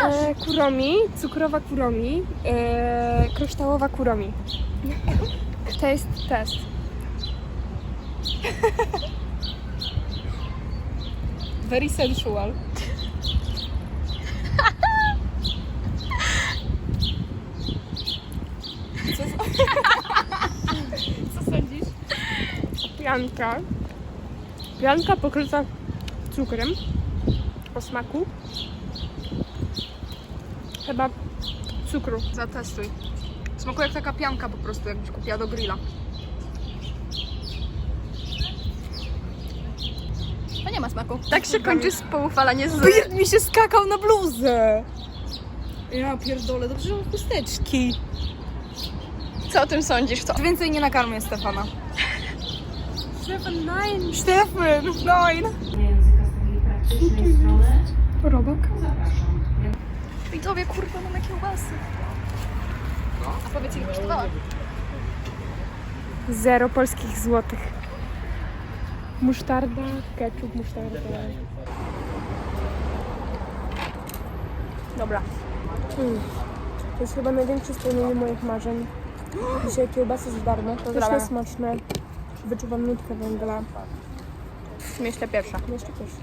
E, kuromi, cukrowa kuromi, e, kryształowa kuromi. Taste test. Very sensual. Co, co sądzisz? Pianka. Pianka pokryta cukrem o smaku. Chyba cukru. Zatestuj. Smakuje jak taka pianka po prostu, jakbyś kupiła do grilla. To nie ma smaku. Tak się kończy spoufalanie z... Beard mi się skakał na bluzę. Ja pierdolę, dobrze, że mam chusteczki. Co o tym sądzisz? Co? Więcej nie nakarmię Stefana. Stefan, nine. Stefan, nine. języka z takiej praktycznej strony, Robak. zapraszam. Widzowie, kurwa, mamy kiełbasy. A powiedz, ile kosztowała? Zero polskich złotych. Musztarda, ketchup, musztarda. Dobra. Mm. To jest chyba największe spełnienie moich marzeń. Dzisiaj kiełbasy za darmo. To Pozdrawiam. jest smaczne. Wyczuwam nutkę węgla. Myślę pierwsza. Jeszcze pierwszy.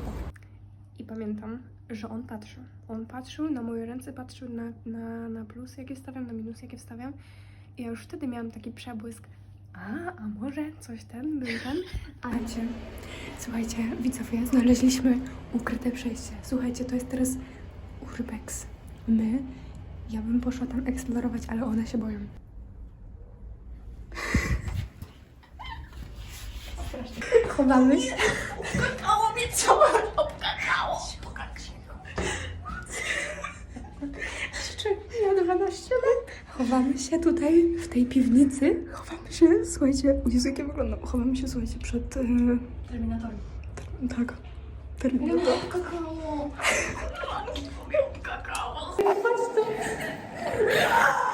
Pamiętam, że on patrzył. On patrzył na moje ręce, patrzył na, na, na plus, jakie wstawiam, na minus, jakie wstawiam. I ja już wtedy miałam taki przebłysk. A, a może coś ten, był ten? Słuchajcie, słuchajcie, widzowie, znaleźliśmy ukryte przejście. Słuchajcie, to jest teraz Urbex. My, ja bym poszła tam eksplorować, ale one się boją. Chowamy się. Jeszcze Chowamy się tutaj w tej piwnicy. Chowamy się, słuchajcie, o Jezu, jak ja wyglądam. Chowamy się, słuchajcie, przed... Yy, Terminatorem. ter, tak. Terminator. Kakao.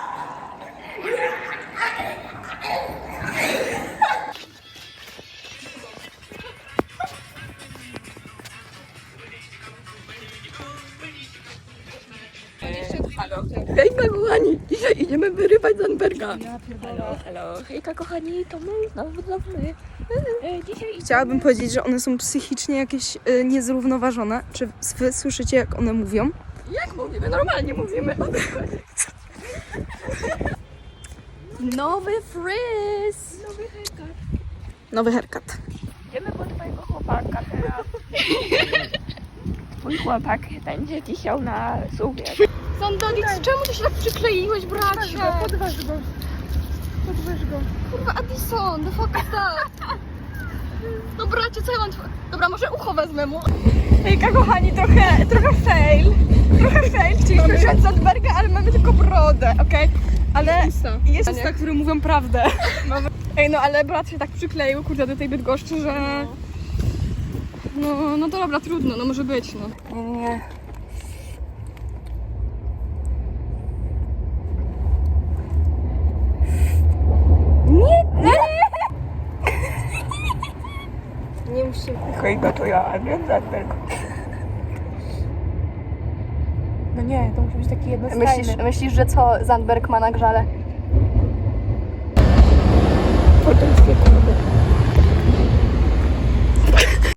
Hejka kochani, dzisiaj idziemy wyrywać Zandberga. Halo, halo. Hejka kochani, to my, znowu to my. E, Dzisiaj Chciałabym powiedzieć, że one są psychicznie jakieś y, niezrównoważone. Czy wy słyszycie, jak one mówią? jak mówimy? Normalnie mówimy. Nowy fryz. Nowy haircut. Idziemy po twojego chłopaka teraz. Mój chłopak będzie wisiał na suwie. Sandalix, czemu ty się tak przykleiłeś, bracie? Podważ go. Podważ go. Kurwa, Addison, the fuck is that? No bracie, co ja mam... Dobra, może ucho wezmę mu. Hejka, kochani, trochę, trochę fail. Trochę fail. Chcieliśmy wziąć Zandberga, ale mamy tylko brodę, okej? Ale jest usta, które mówią prawdę. Ej, no ale brat się tak przykleił, kurde, do tej Bydgoszczy, że... No, no to dobra, trudno, no może być, no. Nie. Nie ja, a nie Zandberg. No nie, to musi być taki jednostajny. Myślisz, myślisz, że co Zandberg ma na grzale? Potem świetnie.